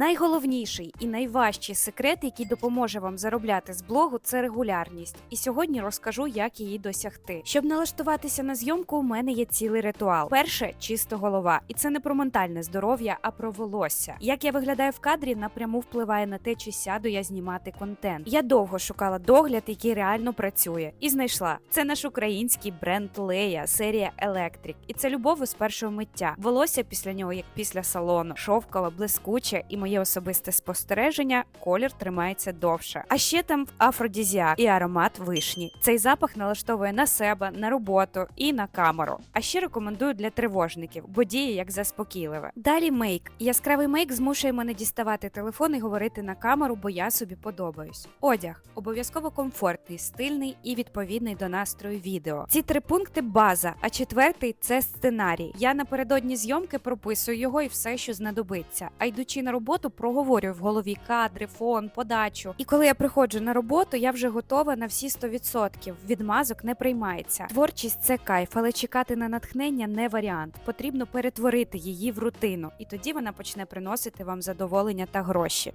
Найголовніший і найважчий секрет, який допоможе вам заробляти з блогу, це регулярність. І сьогодні розкажу, як її досягти. Щоб налаштуватися на зйомку, у мене є цілий ритуал. Перше чисто голова, і це не про ментальне здоров'я, а про волосся. Як я виглядаю в кадрі, напряму впливає на те, чи сяду я знімати контент. Я довго шукала догляд, який реально працює, і знайшла. Це наш український бренд Лея, серія Electric. І це любов із першого миття. Волосся після нього, як після салону, шовкове, блискуче, і моє особисте спостереження, колір тримається довше. А ще там афродізіак і аромат вишні. Цей запах налаштовує на себе, на роботу і на камеру. А ще рекомендую для тривожників, бо діє як заспокійливе. Далі мейк. Яскравий мейк змушує мене діставати телефон і говорити на камеру, бо я собі подобаюсь. Одяг обов'язково комфортний, стильний і відповідний до настрою відео. Ці три пункти база. А четвертий це сценарій. Я напередодні зйомки прописую його і все, що знадобиться. А йдучи на роботу, проговорюю в голові кадри, фон, подачу. І коли я приходжу на роботу, я вже готова на всі 100%. Відмазок не приймається. Творчість це кайф, але чекати на натхнення не варіант. Потрібно перетворити її в рутину, і тоді вона почне приносити вам задоволення та гроші.